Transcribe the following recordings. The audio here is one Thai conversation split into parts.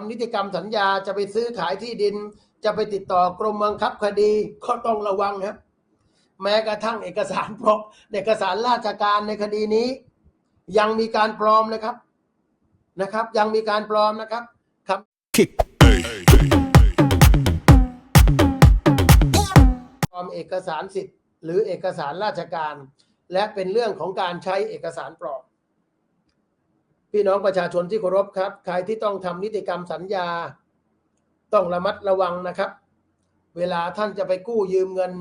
ำนิติกรรมสัญญาจะไปซื้อขายที่ดิน จะไปติดต่อกรมบังคับคดีก็ต้องระวังครับ แม้กระทั่งเอกสารปลอมเอกสารราชการในคดีนี้ ยังมีการปลอมเลยครับนะครับ ยังมีการปลอมนะครับครับปลอมเอกสารสิทธิ์ หรือเอกสารราชการ และเป็นเรื่องของการใช้เอกสารปลอม พี่น้องประชาชนที่เคารพครับ ใครที่ต้องทำนิติกรรมสัญญา ต้องระมัดระวังนะครับ เวลาท่านจะไปกู้ยืมเงิน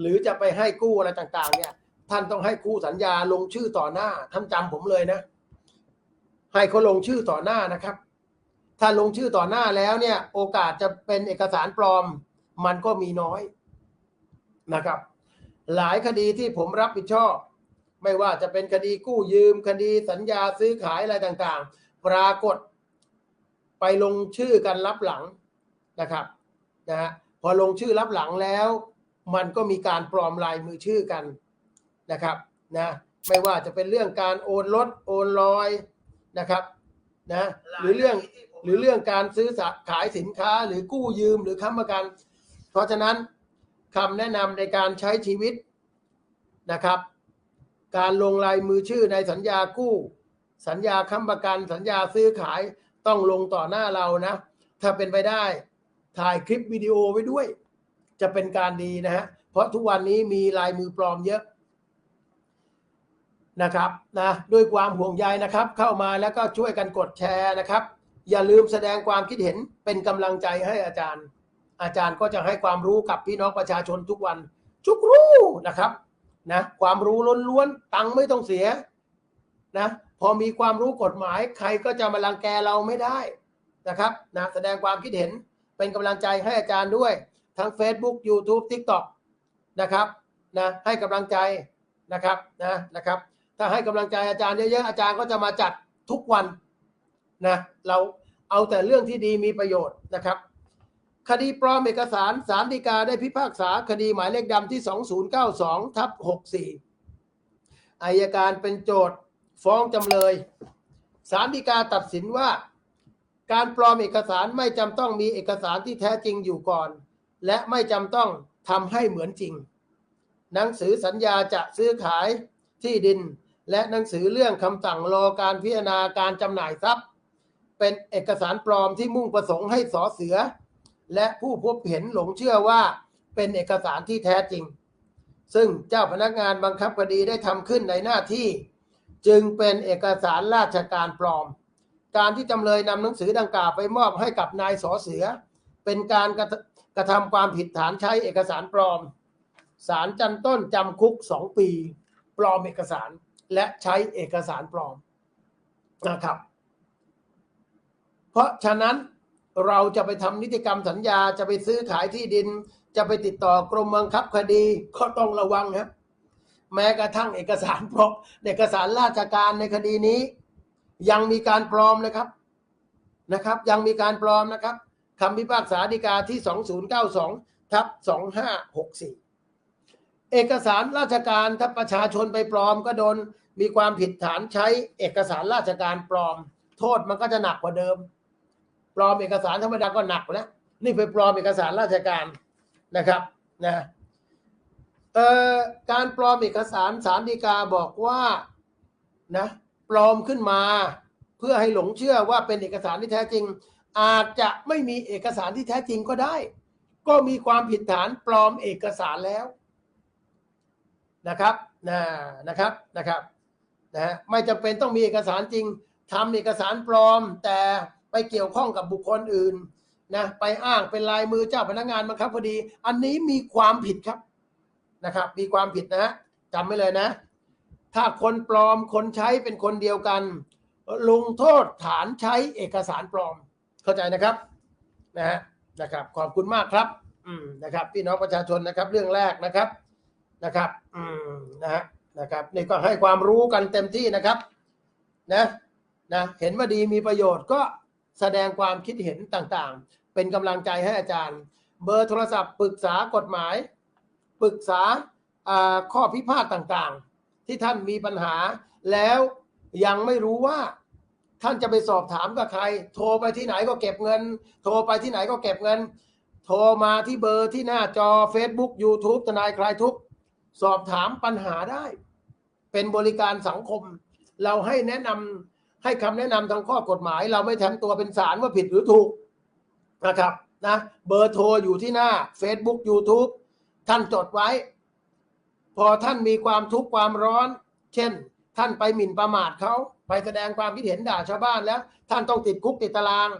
หรือจะไปให้กู้อะไรต่างๆ เนี่ย ท่านต้องให้คู่สัญญาลงชื่อต่อหน้า ท่านจำผมเลยนะ ให้เขาลงชื่อต่อหน้านะครับ ถ้าลงชื่อต่อหน้าแล้วเนี่ย โอกาสจะเป็นเอกสารปลอม มันก็มีน้อยนะครับ หลายคดีที่ผมรับผิดชอบ ไม่ว่าจะเป็นคดีกู้ยืมคดีสัญญาซื้อขายอะไรต่างๆ ปรากฏไปลงชื่อกันรับหลังนะครับนะฮะพอลงชื่อรับหลังแล้ว มันก็มีการปลอมลายมือชื่อกันนะครับนะไม่ว่าจะเป็นเรื่องการโอนรถโอนลอยนะครับนะหรือเรื่องหรือเรื่องการซื้อขายสินค้าหรือกู้ยืมหรือค้ำประกัน เพราะฉะนั้นคำแนะนำในการใช้ชีวิตนะครับ การลงลายมือชื่อในสัญญากู้ สัญญาค้ำประกัน สัญญาซื้อขายต้องลงต่อหน้าเรานะ ถ้าเป็นไปได้ ถ่ายคลิปวิดีโอไว้ด้วย จะเป็นการดีนะฮะ เพราะทุกวันนี้มีลายมือปลอมเยอะนะครับนะด้วยความห่วงใยนะครับ เข้ามาแล้วก็ช่วยกันกดแชร์นะครับ อย่าลืมแสดงความคิดเห็นเป็นกำลังใจให้อาจารย์ อาจารย์ก็จะให้ความรู้กับพี่น้องประชาชนทุกวัน ทุกรู้นะครับ นะความรู้ล้วนๆตังค์ไม่ต้องเสียนะพอมีความรู้กฎหมายใครก็จะมาลังแกเราไม่ได้นะครับนะแสดงความคิดเห็นเป็นกำลังใจให้อาจารย์ด้วย ทั้ง Facebook YouTube TikTok นะครับนะให้กำลังใจนะครับนะนะครับ ถ้าให้กำลังใจอาจารย์เยอะๆอาจารย์ก็จะมาจัดทุกวันนะเราเอาแต่เรื่องที่ดีมีประโยชน์นะครับ คดีปลอมเอกสารสารดีกาได้พิพากษาคดีหมายเลขดำที่ 2092ทับ64อายการเป็นโจทย์ฟ้องจำเลยสารดีกาตัดสินว่า การปลอมเอกสารไม่จำต้องมีเอกสารที่แท้จริงอยู่ก่อน และไม่จำต้องทำให้เหมือนจริง หนังสือสัญญาจะซื้อขายที่ดิน และหนังสือเรื่องคำสั่งรอการพิจารณาการจำหน่ายทรัพย์ เป็นเอกสารปลอมที่มุ่งประสงค์ให้สอเสือ และผู้พบเห็นหลงเชื่อว่าเป็นเอกสารที่แท้จริง ซึ่งเจ้าพนักงานบังคับคดีได้ทำขึ้นในหน้าที่ จึงเป็นเอกสารราชการปลอม การที่จำเลยนำหนังสือดังกล่าวไปมอบให้กับนายสอเสือ เป็นการกระกระทำความผิดฐานใช้เอกสารปลอมศาลจันต้นจำคุกสองปี ปลอมเอกสารและใช้เอกสารปลอมนะครับ เพราะฉะนั้น เราจะไปทำนิติกรรมสัญญาจะไปซื้อขายที่ดิน จะไปติดต่อกรมบังคับคดีก็ต้องระวังครับ แม้กระทั่งเอกสารปลอมเอกสารราชการในคดีนี้ ยังมีการปลอมนะครับนะครับ ยังมีการปลอมนะครับคำพิพากษาฎีกาที่ 2092ทับ2564 เอกสารราชการถ้าประชาชนไปปลอมก็โดนมีความผิดฐานใช้เอกสารราชการปลอม โทษมันก็จะหนักกว่าเดิม ปลอมเอกสารธรรมดาก็หนักแล้วนี่ไปปลอมเอกสารราชการนะครับนะการปลอมเอกสารสารดีกาบอกว่านะปลอมขึ้นมา เพื่อให้หลงเชื่อว่าเป็นเอกสารที่แท้จริง อาจจะไม่มีเอกสารที่แท้จริงก็ได้ ก็มีความผิดฐานปลอมเอกสารแล้วนะครับนะนะครับนะครับนะฮะไม่จำเป็นต้องมีเอกสารจริงทำเอกสารปลอมแต่ เกี่ยวข้องกับบุคคลอื่นนะไปอ้างเป็นลายมือเจ้าพนักงานบังคับคดี อันนี้มีความผิดครับนะครับ มีความผิดนะจำไว้เลยนะ ถ้าคนปลอมคนใช้เป็นคนเดียวกัน ลงโทษฐานใช้เอกสารปลอม เข้าใจนะครับนะฮะนะครับ ขอบคุณมากครับอืมนะครับ พี่น้องประชาชนนะครับ เรื่องแรกนะครับนะครับอืมนะฮะนะครับนี่ก็ให้ความรู้กันเต็มที่นะครับนะนะเห็นว่าดีมีประโยชน์ก็ แสดงความคิดเห็นต่างๆ เป็นกำลังใจให้อาจารย์ เบอร์โทรศัพท์ปรึกษากฎหมาย ปรึกษาข้อพิพาทต่างๆ ที่ท่านมีปัญหา แล้วยังไม่รู้ว่าท่านจะไปสอบถามกับใคร โทรไปที่ไหนก็เก็บเงิน โทรไปที่ไหนก็เก็บเงิน โทรมาที่เบอร์ที่หน้าจอ Facebook YouTube ทนายคลายทุกสอบถามปัญหาได้ เป็นบริการสังคม เราให้แนะนำ ให้คำแนะนำทางข้อกฎหมาย เราไม่ทำตัวเป็นสารว่าผิดหรือถูกนะครับนะเบอร์โทรอยู่ที่หน้า Facebook YouTube ท่านจดไว้ พอท่านมีความทุกข์ความร้อน เช่น ท่านไปหมิ่นประมาทเขาไปแสดงความคิดเห็นด่าชาวบ้านแล้ว ท่านต้องติดคุกติดตาราง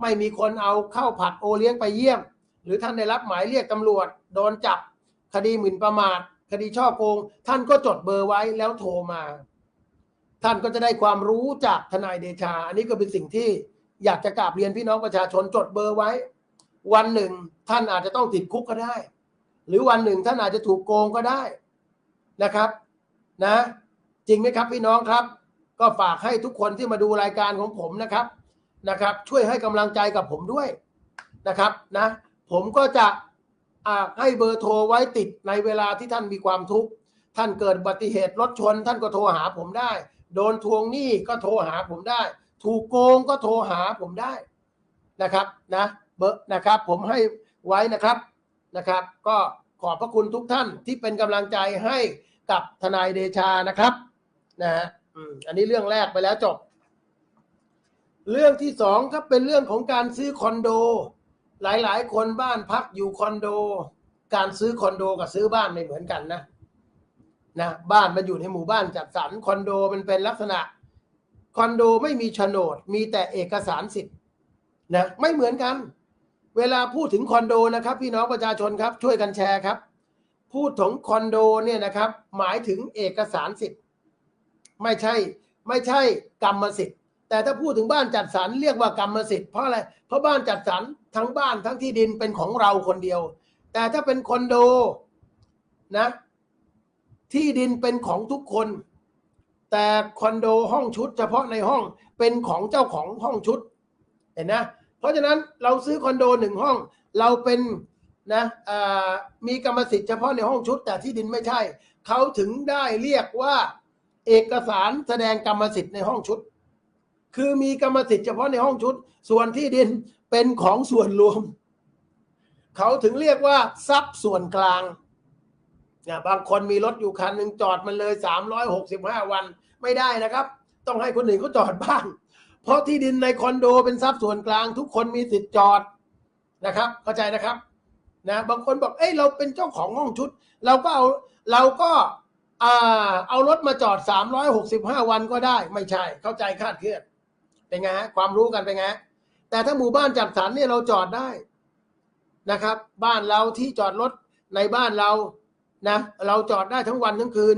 ไม่มีคนเอาเข้าผัดโอเลี้ยงไปเยี่ยม หรือท่านได้รับหมายเรียกตำรวจ โดนจับ คดีหมิ่นประมาท คดีช่อโกง ท่านก็จดเบอร์ไว้แล้วโทรมา ท่านก็จะได้ความรู้จากทนายเดชา อันนี้ก็เป็นสิ่งที่อยากจะกราบเรียนพี่น้องประชาชนจดเบอร์ไว้ วันหนึ่งท่านอาจจะต้องติดคุกก็ได้ หรือวันหนึ่งท่านอาจจะถูกโกงก็ได้นะครับ นะ จริงไหมครับพี่น้องครับ ก็ฝากให้ทุกคนที่มาดูรายการของผมนะครับนะครับ ช่วยให้กำลังใจกับผมด้วยนะครับนะผมก็จะให้เบอร์โทรไว้ติดในเวลาที่ท่านมีความทุกข์ท่านเกิดอุบัติเหตุรถชน ท่านก็โทรหาผมได้ โดนทวงหนี้ก็โทรหาผมได้ ถูกโกงก็โทรหาผมได้นะครับนะเบอร์นะครับ ผมให้ไว้นะครับนะครับ ก็ขอบพระคุณทุกท่านที่เป็นกำลังใจให้กับทนายเดชานะครับนะฮะอันนี้เรื่องแรกไปแล้วจบ เรื่องที่สองครับเป็นเรื่องของการซื้อคอนโด หลายๆ คนบ้านพักอยู่คอนโด การซื้อคอนโดกับซื้อบ้านไม่เหมือนกันนะ นะบ้านมันอยู่ในหมู่บ้านจัดสรรคอนโดมันเป็นลักษณะคอนโดไม่มีโฉนด มีแต่เอกสารสิทธิ์นะไม่เหมือนกัน เวลาพูดถึงคอนโดนะครับ พี่น้องประชาชนครับช่วยกันแชร์ครับ พูดถึงคอนโดเนี่ยนะครับ หมายถึงเอกสารสิทธิ์ ไม่ใช่ไม่ใช่กรรมสิทธิ์ แต่ถ้าพูดถึงบ้านจัดสรรเรียกว่ากรรมสิทธิ์เพราะอะไรเพราะบ้านจัดสรรทั้งบ้านทั้งที่ดินเป็นของเราคนเดียว แต่ถ้าเป็นคอนโดนะ ที่ดินเป็นของทุกคน แต่คอนโดห้องชุด เฉพาะในห้องเป็นของเจ้าของห้องชุด เห็นนะ เพราะฉะนั้นเราซื้อคอนโดหนึ่งห้อง เราเป็นนะมีกรรมสิทธิ์เฉพาะในห้องชุด แต่ที่ดินไม่ใช่ เขาถึงได้เรียกว่าเอกสารแสดงกรรมสิทธิ์ในห้องชุด คือมีกรรมสิทธิ์เฉพาะในห้องชุด ส่วนที่ดินเป็นของส่วนรวม เขาถึงเรียกว่าทรัพย์ส่วนกลาง นี่ยบางคนมีรถอยู่คันหนึ่งจอดมันเลยสามร้อยหกสิบห้าวันไม่ได้นะครับ ต้องให้คนอื่นเขาจอดบ้าง เพราะที่ดินในคอนโดเป็นทรัพย์ส่วนกลางทุกคนมีสิทธิ์จอดนะครับ เข้าใจนะครับนะบางคนบอกเอ้ยเราเป็นเจ้าของห้องชุด เราก็เอาเราก็าเอารถมาจอดสามร้อยหกสิบห้าวันก็ได้ไม่ใช่ เข้าใจคาดเคลื่อนเป็นไงฮะความรู้กันเป็นไงแต่ถ้าหมู่บ้านจัดสรรเนี่ยเราจอดได้นะครับ บ้านเราที่จอดรถในบ้านเรา นะเราจอดได้ทั้งวันทั้งคืน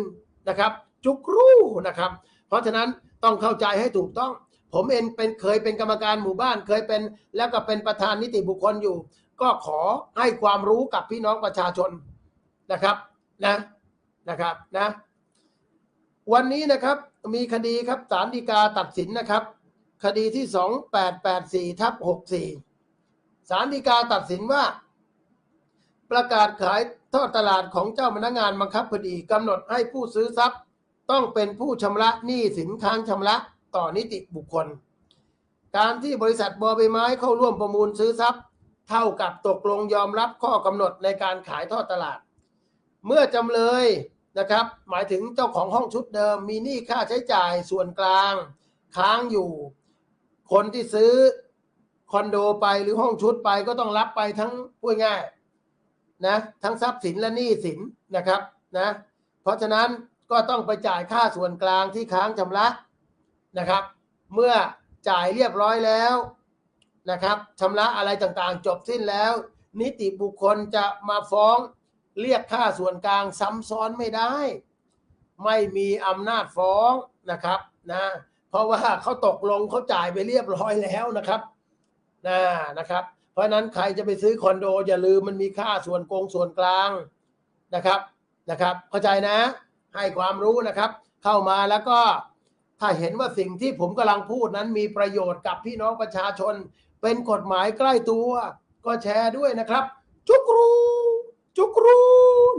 นะครับ จุกรู้นะครับ เพราะฉะนั้นต้องเข้าใจให้ถูกต้อง ผมเองเป็นเคยเป็นกรรมการหมู่บ้านเคยเป็นแล้วก็เป็นประธานนิติบุคคลอยู่ ก็ขอให้ความรู้กับพี่น้องประชาชนนะครับนะนะครับนะวันนี้นะครับมีคดีครับศาลฎีกาตัดสินนะครับ คดีที่ 2884ทับ64ศาลฎีกาตัดสินว่า ประกาศขายทอดตลาดของเจ้าพนักงานบังคับคดีกำหนดให้ผู้ซื้อทรัพย์ ต้องเป็นผู้ชำระหนี้สินค้างชำระต่อนิติบุคคล การที่บริษัทบอใบไม้เข้าร่วมประมูลซื้อทรัพย์ เท่ากับตกลงยอมรับข้อกำหนดในการขายทอดตลาด เมื่อจำเลยนะครับ หมายถึงเจ้าของห้องชุดเดิม มีหนี้ค่าใช้จ่ายส่วนกลาง ค้างอยู่ คนที่ซื้อคอนโดไปหรือห้องชุดไปก็ต้องรับไปทั้งพูดง่าย นะทั้งทรัพย์สินและหนี้สินนะครับนะเพราะฉะนั้นก็ต้องไปจ่ายค่าส่วนกลางที่ค้างชำระนะครับ เมื่อจ่ายเรียบร้อยแล้วนะครับชำระอะไรต่างๆ จบสิ้นแล้ว นิติบุคคลจะมาฟ้องเรียกค่าส่วนกลางซ้ำซ้อนไม่ได้ ไม่มีอำนาจฟ้องนะครับนะเพราะว่าเขาตกลงเขาจ่ายไปเรียบร้อยแล้วนะครับนะนะครับ เพราะนั้นใครจะไปซื้อคอนโดอย่าลืมมันมีค่าส่วนโกงส่วนกลางนะครับนะครับ เข้าใจนะ ให้ความรู้นะครับ เข้ามาแล้วก็ถ้าเห็นว่าสิ่งที่ผมกำลังพูดนั้นมีประโยชน์กับพี่น้องประชาชน เป็นกฎหมายใกล้ตัว ก็แชร์ด้วยนะครับ จุกรูจุกรู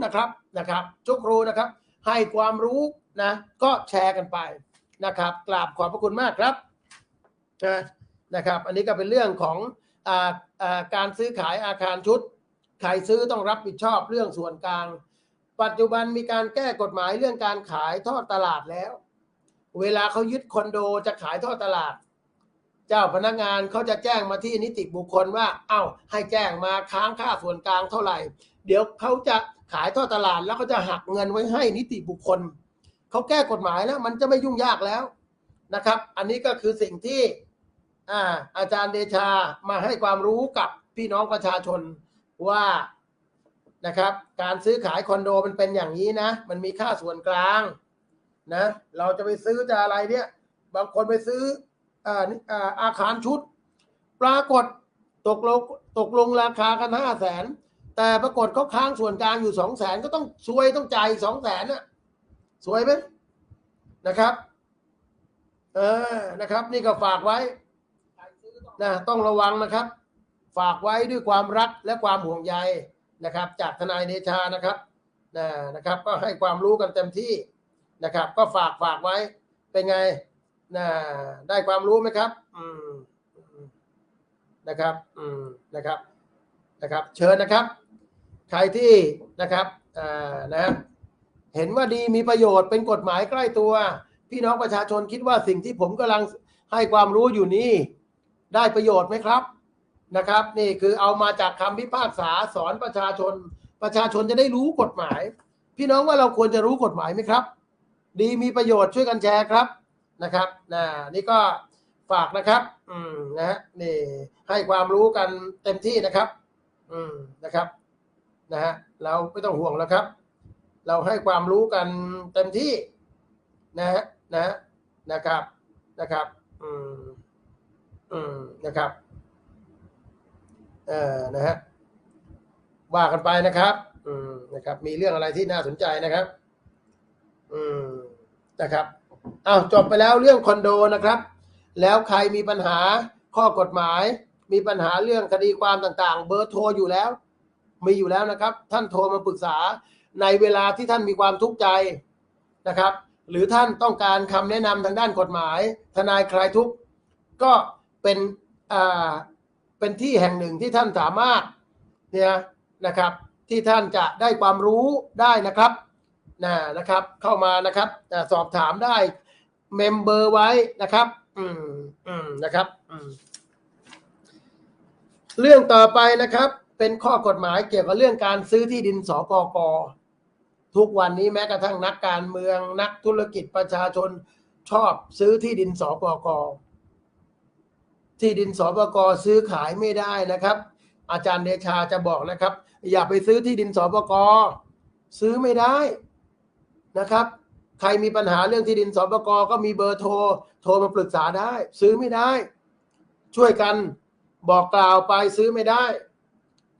นะครับนะครับ จุกรูนะครับ ให้ความรู้นะ ก็แชร์กันไปนะครับกราบขอบพระคุณมากครับนะนะครับ อันนี้ก็เป็นเรื่องของอาอา การซื้อขายอาคารชุดใครซื้อต้องรับผิดชอบเรื่องส่วนกลาง ปัจจุบันมีการแก้กฎหมายเรื่องการขายทอดตลาดแล้ว เวลาเขายึดคอนโดจะขายทอดตลาด เจ้าพนักงานเขาจะแจ้งมาที่นิติบุคคลว่า เอ้า ให้แจ้งมาค้างค่าส่วนกลางเท่าไหร่ เดี๋ยวเขาจะขายทอดตลาดแล้วก็จะหักเงินไว้ให้นิติบุคคลเขาแก้กฎหมายแล้ว มันจะไม่ยุ่งยากแล้วนะครับ อันนี้ก็คือสิ่งที่ อ่าอาจารย์เดชามาให้ความรู้กับพี่น้องประชาชนว่านะครับ การซื้อขายคอนโดมันเป็นอย่างนี้นะ มันมีค่าส่วนกลางนะเราจะไปซื้อจะอะไรเนี่ย บางคนไปซื้ออ่าอ่าอาคารชุด ปรากฏตกลงตกลงราคากันห้าแสนแต่ปรากฏเขาค้างส่วนกลางอยู่สองแสนก็ต้องซวยต้องจ่ายสองแสนน่ะสวยไหมนะครับ เออนะครับ นี่ก็ฝากไว้ นะต้องระวังนะครับ ฝากไว้ด้วยความรักและความห่วงใยนะครับ จากทนายเดชานะครับนะนะครับ ก็ให้ความรู้กันเต็มที่นะครับ ก็ฝากฝากไว้เป็นไงนะได้ความรู้ไหมครับอืมนะครับอืมนะครับนะครับ เชิญนะครับ ใครที่นะครับอ่านะเห็นว่าดีมีประโยชน์เป็นกฎหมายใกล้ตัว พี่น้องประชาชนคิดว่าสิ่งที่ผมกำลังให้ความรู้อยู่นี้ ได้ประโยชน์ไหมครับนะครับ นี่คือเอามาจากคำพิพากษาสอนประชาชน ประชาชนจะได้รู้กฎหมาย พี่น้องว่าเราควรจะรู้กฎหมายไหมครับ ดีมีประโยชน์ช่วยกันแชร์ครับนะครับนะนี่ก็ฝากนะครับ อืมนะฮะนี่ให้ความรู้กันเต็มที่นะครับ อืมนะครับนะฮะเราไม่ต้องห่วงแล้วครับ เราให้ความรู้กันเต็มที่นะฮะนะฮะนะครับนะครับ อืม อืมนะครับเออนะฮะว่ากันไปนะครับ อืมนะครับ มีเรื่องอะไรที่น่าสนใจนะครับ อืมนะครับอ้าวจบไปแล้วเรื่องคอนโดนะครับ แล้วใครมีปัญหาข้อกฎหมาย มีปัญหาเรื่องคดีความต่างๆ เบอร์โทรอยู่แล้ว มีอยู่แล้วนะครับ ท่านโทรมาปรึกษาในเวลาที่ท่านมีความทุกข์ใจนะครับ หรือท่านต้องการคำแนะนำทางด้านกฎหมาย ทนายคลายทุกข์ก็ เป็นอ่าเป็นที่แห่งหนึ่งที่ท่านสามารถเนี่ยนะครับที่ท่านจะได้ความรู้ได้นะครับนะนะครับ เข้ามานะครับสอบถามได้เมมเบอร์ไว้นะครับ อืมอืมนะครับอืมเรื่องต่อไปนะครับ เป็นข้อกฎหมายเกี่ยวกับเรื่องการซื้อที่ดินสปกทุกวันนี้แม้กระทั่งนักการเมืองนักธุรกิจประชาชนชอบซื้อที่ดินสปก ที่ดินสปกซื้อขายไม่ได้นะครับ อาจารย์เดชาจะบอกนะครับ อย่าไปซื้อที่ดินสปกซื้อไม่ได้นะครับ ใครมีปัญหาเรื่องที่ดินสปกก็มีเบอร์โทร โทรมาปรึกษาได้ ซื้อไม่ได้ ช่วยกันบอกกล่าวไปซื้อไม่ได้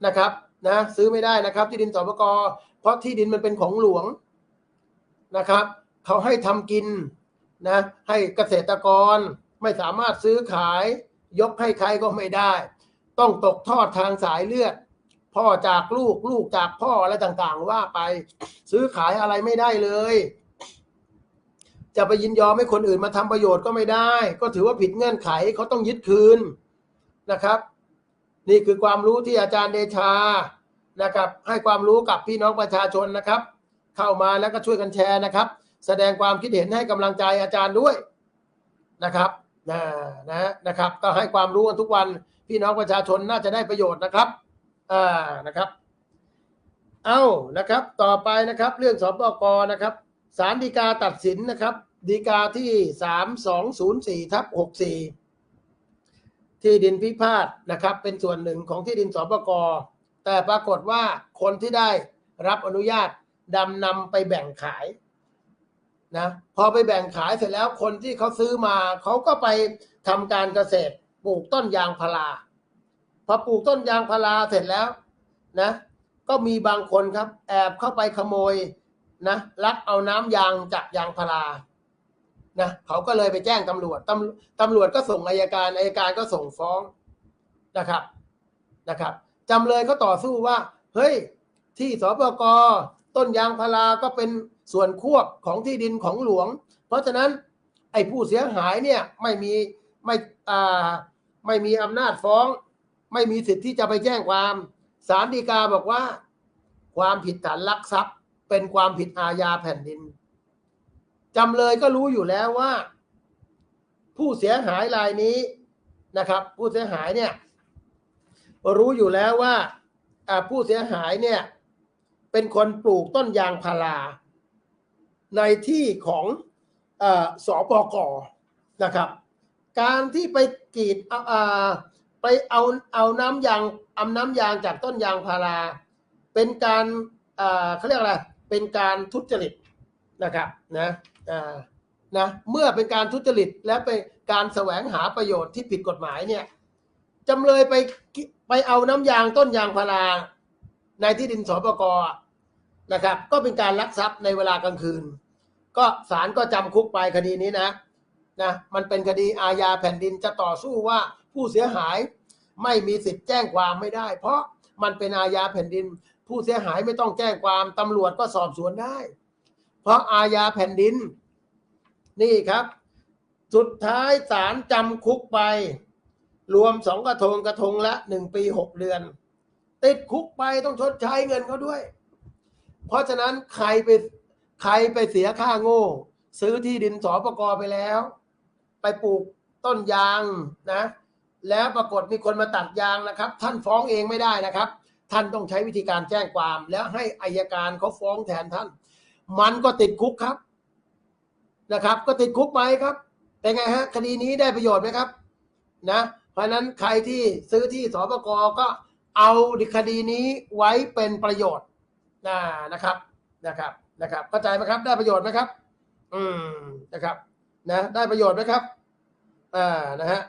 นะครับนะซื้อไม่ได้นะครับ ที่ดินสปกเพราะที่ดินมันเป็นของหลวงนะครับเขาให้ทำกินนะให้เกษตรกรไม่สามารถซื้อขาย ยกให้ใครก็ไม่ได้ ต้องตกทอดทางสายเลือด พ่อจากลูกลูกจากพ่ออะไรต่างๆ ว่าไป ซื้อขายอะไรไม่ได้เลย จะไปยินยอมให้คนอื่นมาทำประโยชน์ก็ไม่ได้ ก็ถือว่าผิดเงื่อนไขเขาต้องยึดคืนนะครับ นี่คือความรู้ที่อาจารย์เดชานะครับ ให้ความรู้กับพี่น้องประชาชนนะครับ เข้ามาแล้วก็ช่วยกันแชร์นะครับ แสดงความคิดเห็นให้กำลังใจอาจารย์ด้วยนะครับ นะนะนะครับ ก็ให้ความรู้กันทุกวันพี่น้องประชาชนน่าจะได้ประโยชน์นะครับอ่านะครับ เอานะครับ ต่อไปนะครับ เรื่องสปกนะครับศาลฎีกาตัดสินนะครับฎีกาที่สามสองศูนย์สี่ทับหกสี่ที่ดินพิพาทนะครับ เป็นส่วนหนึ่งของที่ดินสปกแต่ปรากฏว่าคนที่ได้รับอนุญาตดำนำไปแบ่งขาย นะพอไปแบ่งขายเสร็จแล้วคนที่เขาซื้อมาเขาก็ไปทำการเกษตรปลูกต้นยางพาราพอปลูกต้นยางพาราเสร็จแล้วนะ ก็มีบางคนครับ แอบเข้าไปขโมยนะลักเอาน้ำยางจากยางพารานะเขาก็เลยไปแจ้งตำรวจตำตำรวจก็ส่งอายการอายการก็ส่งฟ้องนะครับนะครับจำเลยก็ต่อสู้ว่า เฮ้ย ที่สปก ต้นยางพาราก็เป็นส่วนควบของที่ดินของหลวง เพราะฉะนั้นไอ้ผู้เสียหายเนี่ยไม่มีไม่อ่าไม่มีอำนาจฟ้อง ไม่มีสิทธิ์ที่จะไปแจ้งความศาลฎีกาบอกว่า ความผิดฐานลักทรัพย์ เป็นความผิดอาญาแผ่นดินจำเลยก็รู้อยู่แล้วว่า ผู้เสียหายรายนี้นะครับ ผู้เสียหายเนี่ยรู้อยู่แล้วว่าอ่าผู้เสียหายเนี่ย เป็นคนปลูกต้นยางพารา ในที่ของอสอปกนะครับ การที่ไปกรีดเอาอ่าไปเอาเอาน้ำยางเอาน้ำยางจากต้นยางพารา เป็นการเขาเรียกอะไรเป็นการทุจริตนะครับนะนะเมื่อเป็นการทุจริตและเป็นการแสวงหาประโยชน์ที่ผิดกฎหมายเนี่ยจำเลยไปไปเอาน้ำยางต้นยางพารา ในที่ดินสปกนะครับ ก็เป็นการลักทรัพย์ในเวลากลางคืน ก็ศาลก็จำคุกไปคดีนี้นะนะมันเป็นคดีอาญาแผ่นดินจะต่อสู้ว่าผู้เสียหายไม่มีสิทธิ์แจ้งความไม่ได้ เพราะมันเป็นอาญาแผ่นดิน ผู้เสียหายไม่ต้องแจ้งความตำรวจก็สอบสวนได้ เพราะอาญาแผ่นดิน นี่ครับ สุดท้ายศาลจำคุกไป รวมสองกระทงกระทงละหนึ่งปีหกเดือน ติดคุกไปต้องชดใช้เงินเขาด้วย เพราะฉะนั้นใครไปใครไปเสียค่าโง่ ซื้อที่ดินสอปกไปแล้ว ไปปลูกต้นยางนะ แล้วปรากฏมีคนมาตัดยางนะครับ ท่านฟ้องเองไม่ได้นะครับ ท่านต้องใช้วิธีการแจ้งความ แล้วให้อายการเขาฟ้องแทนท่าน มันก็ติดคุกครับนะครับ ก็ติดคุกไปครับเป็นไงฮะคดีนี้ได้ประโยชน์ไหมครับ นะ เพราะฉะนั้นใครที่ซื้อที่สปกก็ เอาคดีนี้ไว้เป็นประโยชน์นะนะครับนะครับนะครับเข้าใจไหมครับ ได้ประโยชน์ไหมครับ อืมนะครับ นะ ได้ประโยชน์ไหมครับอ่านะฮะ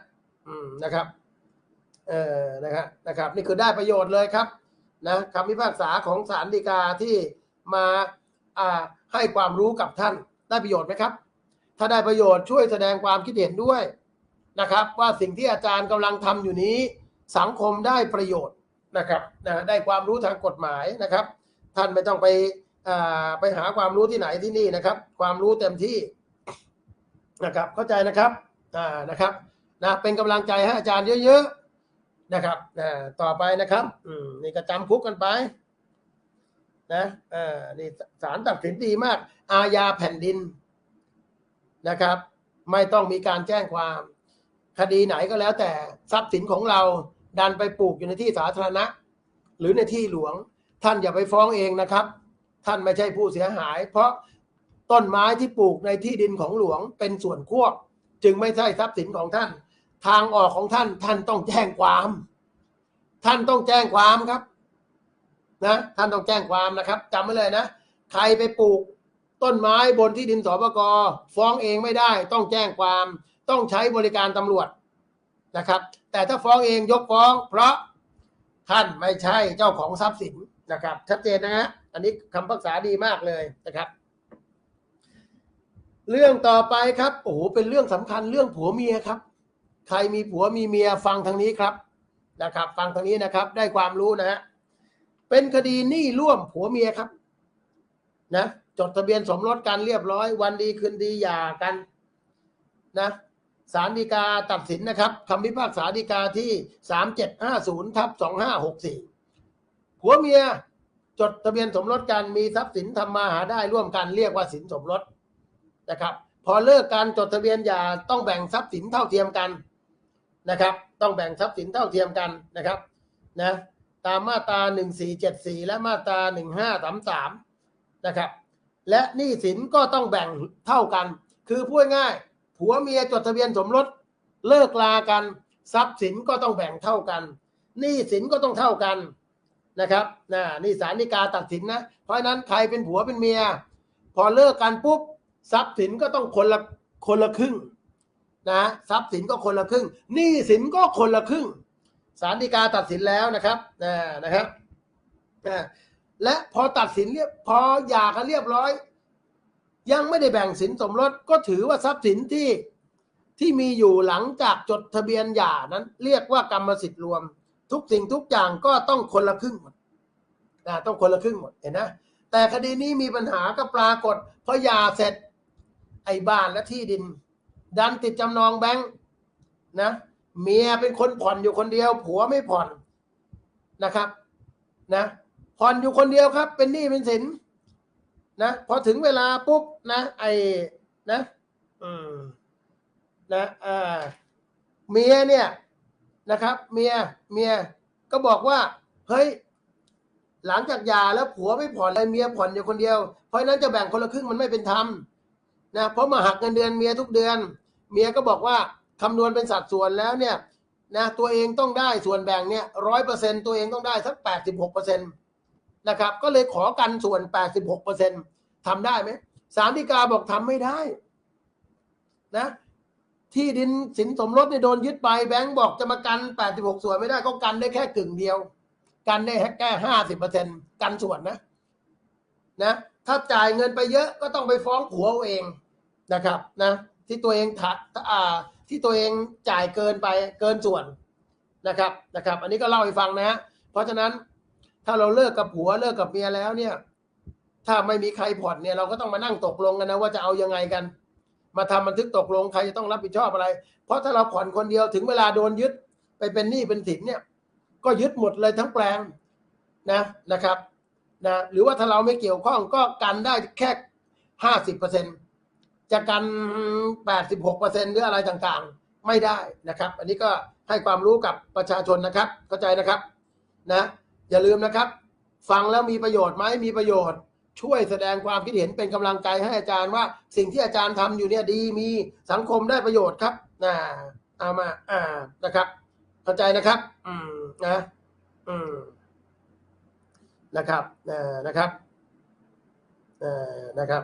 อืมนะครับเอ่อนะฮะนะครับ นี่คือได้ประโยชน์เลยครับ นะคำพิพากษาของศาลฎีกาที่มาอ่าให้ความรู้กับท่านได้ประโยชน์ไหมครับ ถ้าได้ประโยชน์ช่วยแสดงความคิดเห็นด้วยนะครับ ว่าสิ่งที่อาจารย์กำลังทำอยู่นี้ สังคมได้ประโยชน์ นะครับนะได้ความรู้ทางกฎหมายนะครับ ท่านไม่ต้องไปอ่าไปหาความรู้ที่ไหนที่นี่นะครับ ความรู้เต็มที่นะครับ เข้าใจนะครับอ่านะครับนะเป็นกำลังใจให้อาจารย์เยอะๆนะครับนะต่อไปนะครับอืมนี่ก็จำคุกกันไปนะอ่านี่ศาลตัดสินดีมาก อาญาแผ่นดินนะครับ ไม่ต้องมีการแจ้งความ คดีไหนก็แล้วแต่ทรัพย์สินของเรา ดันไปปลูกอยู่ในที่สาธารณะ หรือในที่หลวง ท่านอย่าไปฟ้องเองนะครับ ท่านไม่ใช่ผู้เสียหาย เพราะต้นไม้ที่ปลูกในที่ดินของหลวงเป็นส่วนควบ จึงไม่ใช่ทรัพย์สินของท่าน ทางออกของท่านท่านต้องแจ้งความ ท่านต้องแจ้งความครับนะท่านต้องแจ้งความนะครับจำไว้เลยนะ ใครไปปลูกต้นไม้บนที่ดินสปกฟ้องเองไม่ได้ ต้องแจ้งความ ต้องใช้บริการตำรวจนะครับ แต่ถ้าฟ้องเองยกฟ้อง เพราะท่านไม่ใช่เจ้าของทรัพย์สินนะครับ ชัดเจนนะฮะอันนี้คำปรึกษาดีมากเลยนะครับ เรื่องต่อไปครับโอ้โหเป็นเรื่องสำคัญเรื่องผัวเมียครับ ใครมีผัวมีเมียฟังทางนี้ครับนะครับ ฟังทางนี้นะครับ ได้ความรู้นะฮะเป็นคดีหนี้ร่วมผัวเมียครับ นะจดทะเบียนสมรสกันเรียบร้อย วันดีคืนดีหย่ากัน นะ ศาลฎีกาตัดสินนะครับคำพิพากษาฎีกาที่สามเจ็ดห้าศูนย์ทับสองห้าหกสี่ผัวเมียจดทะเบียนสมรสกันมีทรัพย์สินทำมาหาได้ร่วมกันเรียกว่าสินสมรสนะครับ พอเลิกการจดทะเบียนหย่าต้องแบ่งทรัพย์สินเท่าเทียมกันนะครับ ต้องแบ่งทรัพย์สินเท่าเทียมกันนะครับนะตามมาตราหนึ่งสี่เจ็ดสี่และมาตราหนึ่งห้าสามสามนะครับ และหนี้สินก็ต้องแบ่งเท่ากัน คือพูดง่าย ผัวเมียจดทะเบียนสมรสเลิกลากันทรัพย์สินก็ต้องแบ่งเท่ากันหนี้สินก็ต้องเท่ากันนะครับนะนี่ศาลฎีกาตัดสินนะเพราะฉะนั้นใครเป็นผัวเป็นเมีย พอเลิกกันปุ๊บทรัพย์สินก็ต้องคนละคนละครึ่งนะทรัพย์สินก็คนละครึ่งหนี้สินก็คนละครึ่งศาลฎีกาตัดสินแล้วนะครับนะนะครับนะและพอตัดสินเรียบพอหย่ากันเรียบร้อย ยังไม่ได้แบ่งสินสมรสก็ถือว่าทรัพย์สินที่ที่มีอยู่หลังจากจดทะเบียนหย่านั้น เรียกว่ากรรมสิทธิ์รวม ทุกสิ่งทุกอย่างก็ต้องคนละครึ่งหมดนะต้องคนละครึ่งหมดเห็นนะแต่คดีนี้มีปัญหาก็ปรากฏพอหย่าเสร็จไอ้บ้านและที่ดิน ดันติดจำนองแบงค์นะเมียเป็นคนผ่อนอยู่คนเดียว ผัวไม่ผ่อนนะครับนะผ่อนอยู่คนเดียวครับ เป็นหนี้เป็นสิน นะพอถึงเวลาปุ๊บนะไอ้นะนะอ่าเมียเนี่ยนะครับ เมียเมียก็บอกว่า เฮ้ย หลังจากหย่าแล้วผัวไม่ผ่อนเลยเมียผ่อนอยู่คนเดียว เพราะนั้นจะแบ่งคนละครึ่งมันไม่เป็นธรรมนะเพราะมาหักเงินเดือนเมียทุกเดือน เมียก็บอกว่าคำนวณเป็นสัดส่วนแล้วเนี่ยนะตัวเองต้องได้ส่วนแบ่งเนี่ยร้อยเปอร์เซ็นตัวเองต้องได้สักแปดสิบหกเปอร์เซ็นต์ นะครับ ก็เลยขอกันส่วนแปดสิบหกเปอร์เซ็นทำได้ไหมสารดีกาบอกทำไม่ได้ นะ ที่ดินสินสมรสเนี่ยโดนยึดไปแบงก์บอกจะมากันแปดสิบหกส่วนไม่ได้ก็กันได้แค่กึ่งเดียว กันได้แค่ห้าสิบเปอร์เซ็นกันส่วนนะ นะ ถ้าจ่ายเงินไปเยอะก็ต้องไปฟ้องผัวเอาเองนะครับ นะ ที่ตัวเองถอ่าที่ตัวเองจ่ายเกินไปเกินส่วนนะครับนะครับ อันนี้ก็เล่าให้ฟังนะฮะเพราะฉะนั้น ถ้าเราเลิกกับผัวเลิกกับเมียแล้วเนี่ย ถ้าไม่มีใครผ่อนเนี่ยเราก็ต้องมานั่งตกลงกันนะว่าจะเอายังไงกัน มาทำบันทึกตกลงใครจะต้องรับผิดชอบอะไร เพราะถ้าเราผ่อนคนเดียวถึงเวลาโดนยึดไปเป็นหนี้เป็นสินเนี่ย ก็ยึดหมดเลยทั้งแปลงนะนะครับนะหรือว่าถ้าเราไม่เกี่ยวข้องก็กันได้แค่ห้าสิบเปอร์เซ็นต์จะกันแปดสิบหกเปอร์เซ็นต์หรืออะไรต่างๆ ไม่ได้นะครับ อันนี้ก็ให้ความรู้กับประชาชนนะครับ เข้าใจนะครับนะ อย่าลืมนะครับ ฟังแล้วมีประโยชน์ไหมมีประโยชน์ ช่วยแสดงความคิดเห็นเป็นกำลังใจให้อาจารย์ว่า สิ่งที่อาจารย์ทำอยู่เนี่ยดีมีสังคมได้ประโยชน์ครับนะเอามา อ่านะครับ เข้าใจนะครับ อืมนะ อืมนะครับเอ่อนะครับนะครับ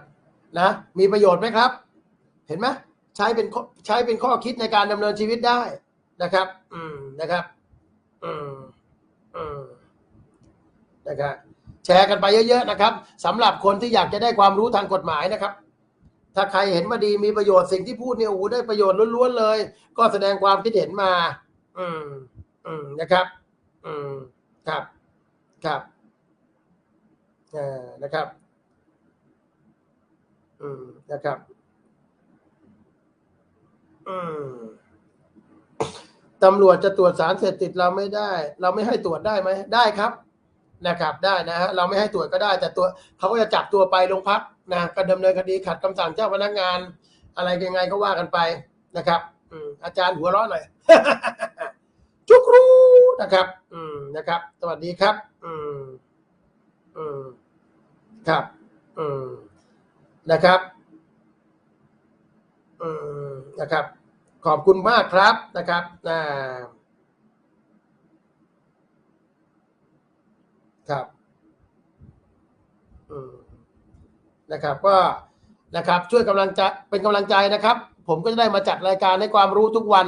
นะมีประโยชน์ไหมครับ เห็นไหมใช้เป็นใช้เป็นข้อคิดในการดำเนินชีวิตได้นะครับ อืมนะครับ อืมอืม นะครับแชร์กันไปเยอะๆนะครับสำหรับคนที่อยากจะได้ความรู้ทางกฎหมายนะครับ ถ้าใครเห็นว่าดีมีประโยชน์สิ่งที่พูดเนี่ยโอ้โหได้ประโยชน์ล้วนๆเลย ก็แสดงความคิดเห็นมา อืมอืมนะครับ อืมครับครับอ่านะครับ อืมนะครับ อืมตำรวจจะตรวจสารเสพติดเราไม่ได้ เราไม่ให้ตรวจได้ไหมได้ครับ นะครับได้นะฮะเราไม่ให้ตรวจก็ได้ แต่ตัวเขาก็จะจับตัวไปโรงพักนะก็ดำเนินคดีขัดคำสั่งเจ้าพนักงาน อะไรยังไงก็ว่ากันไปนะครับอืมอาจารย์หัวเร้อนหน่อยจุกรู้นะครับ อืมนะครับ สวัสดีครับ อืมอืมครับ อืมนะครับอืมนะครับ ขอบคุณมากครับนะครับอ่า ครับนะครับ ก็นะครับ ช่วยกำลังใจเป็นกำลังใจนะครับ ผมก็จะได้มาจัดรายการให้ความรู้ทุกวัน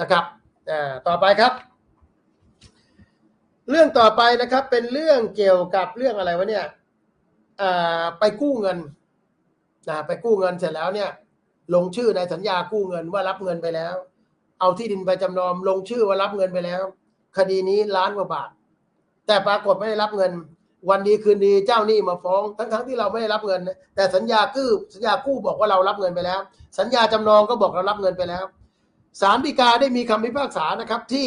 นะครับต่อไปครับ เรื่องต่อไปนะครับ เป็นเรื่องเกี่ยวกับเรื่องอะไรวะเนี่ยไปกู้เงินนะไปกู้เงินเสร็จแล้วเนี่ย ลงชื่อในสัญญากู้เงินว่ารับเงินไปแล้ว เอาที่ดินไปจำนองลงชื่อว่ารับเงินไปแล้ว คดีนี้ล้านกว่าบาท แต่ปรากฏไม่ได้รับเงิน วันดีคืนดีเจ้าหนี้มาฟ้อง ทั้งๆทที่เราไม่ได้รับเงิน แต่สัญญากู้สัญญากู้บอกว่าเรารับเงินไปแล้ว สัญญาจำนองก็บอกเรารับเงินไปแล้วศาลฎีกาได้มีคำพิพากษานะครับที่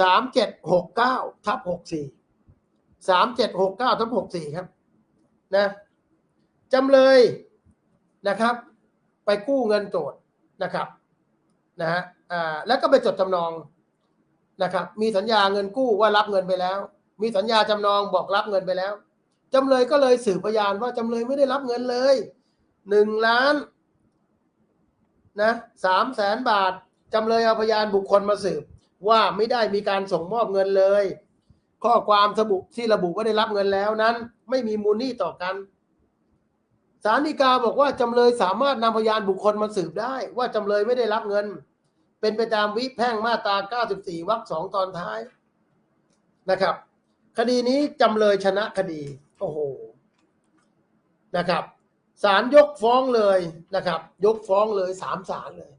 สามเจ็ดหกเก้าทับหกสี่สามเจ็ดหกเก้าทับหกสี่ครับนะจำเลยนะครับ ไปกู้เงินโจทย์นะครับนะฮะแล้วก็ไปจดจำนองนะครับ มีสัญญาเงินกู้ว่ารับเงินไปแล้ว มีสัญญาจำนองบอกรับเงินไปแล้ว จำเลยก็เลยสืบพยานว่าจำเลยไม่ได้รับเงินเลยหนึ่งล้านนะสามแสนบาท จำเลยเอาพยานบุคคลมาสืบ ว่าไม่ได้มีการส่งมอบเงินเลย ข้อความสบุที่ระบุว่าได้รับเงินแล้วนั้น ไม่มีมูลหนี้ต่อกันศาลฎีกาบอกว่าจำเลยสามารถนำพยานบุคคลมาสืบได้ ว่าจำเลยไม่ได้รับเงิน เป็นไปตามวิแพ่งมาตรา 94วรรคสองตอนท้ายนะครับ คดีนี้จำเลยชนะคดี โอ้โหนะครับศาลยกฟ้องเลยนะครับ ยกฟ้องเลยสามศาลเลย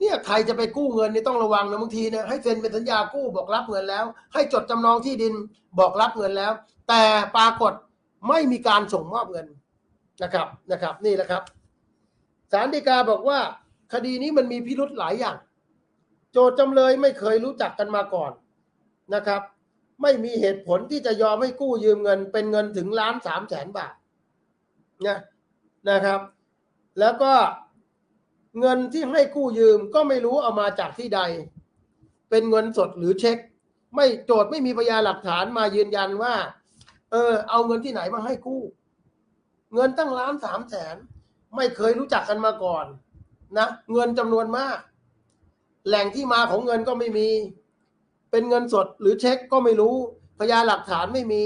เนี่ยใครจะไปกู้เงินนี่ต้องระวังนะบางทีเนี่ยให้เซ็นเป็นสัญญากู้บอกรับเงินแล้ว ให้จดจำนองที่ดินบอกรับเงินแล้ว แต่ปรากฏไม่มีการส่งมอบเงินนะครับนะครับ นี่แหละครับศาลฎีกาบอกว่า คดีนี้มันมีพิรุธหลายอย่าง โจทจำเลยไม่เคยรู้จักกันมาก่อนนะครับ ไม่มีเหตุผลที่จะยอมให้กู้ยืมเงิน เป็นเงินถึงล้านสามแสนบาทนะนะครับ แล้วก็เงินที่ให้กู้ยืมก็ไม่รู้เอามาจากที่ใด เป็นเงินสดหรือเช็ค ไม่โจทย์ไม่มีพยานหลักฐานมายืนยันว่า เออ เอาเงินที่ไหนมาให้กู้ เงินตั้งล้านสามแสนไม่เคยรู้จักกันมาก่อนนะเงินจำนวนมาก แหล่งที่มาของเงินก็ไม่มี เป็นเงินสดหรือเช็คก็ไม่รู้ พยานหลักฐานไม่มี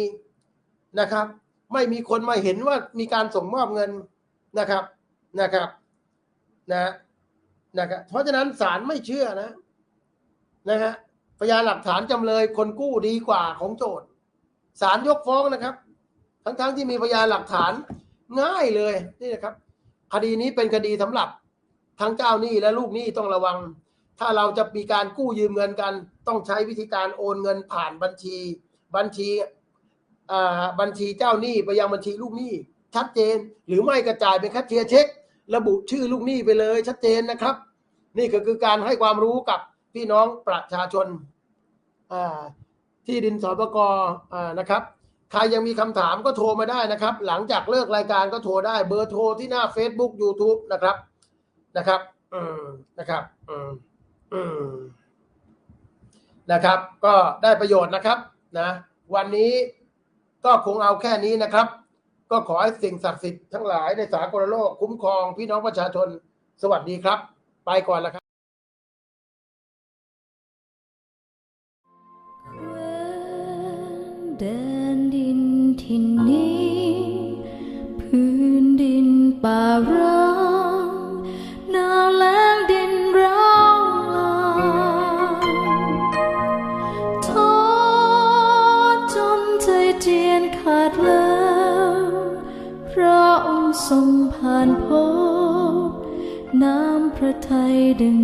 นะครับ ไม่มีคนมาเห็นว่ามีการส่งมอบเงินนะครับนะครับนะนะครับเพราะฉะนั้นศาลไม่เชื่อนะนะฮะพยานหลักฐานจำเลยคนกู้ดีกว่าของโจทย์ศาลยกฟ้องนะครับ ทั้งๆที่มีพยานหลักฐานง่ายเลยนี่นะครับ คดีนี้เป็นคดีสำหรับทั้งเจ้าหนี้และลูกหนี้ต้องระวัง ถ้าเราจะมีการกู้ยืมเงินกัน ต้องใช้วิธีการโอนเงินผ่านบัญชี บัญชีบัญชีเจ้าหนี้ไปยังบัญชีลูกหนี้ ชัดเจน หรือไม่กระจายเป็นแคชเชียร์เช็ค ระบุชื่อลูกหนี้ไปเลย ชัดเจนนะครับ นี่ก็คือการให้ความรู้กับพี่น้องประชาชนาที่ดินสปกอ่านะครับใครยังมีคำถามก็โทรมาได้นะครับ หลังจากเลิกรายการก็โทรได้เบอร์โทรที่หน้า Facebook YouTube นะครับนะครับ อืมนะครับ อืม อืมนะครับ ก็ได้ประโยชน์นะครับนะวันนี้ก็คงเอาแค่นี้นะครับ ก็ขอให้สิ่งศักดิ์สิทธิ์ทั้งหลายในสากลโลกคุ้มครองพี่น้องประชาชนสวัสดีครับ ไปก่อนแล้วครับแคว้นดินที่นนี้ พื้นดินป่าร้า ทั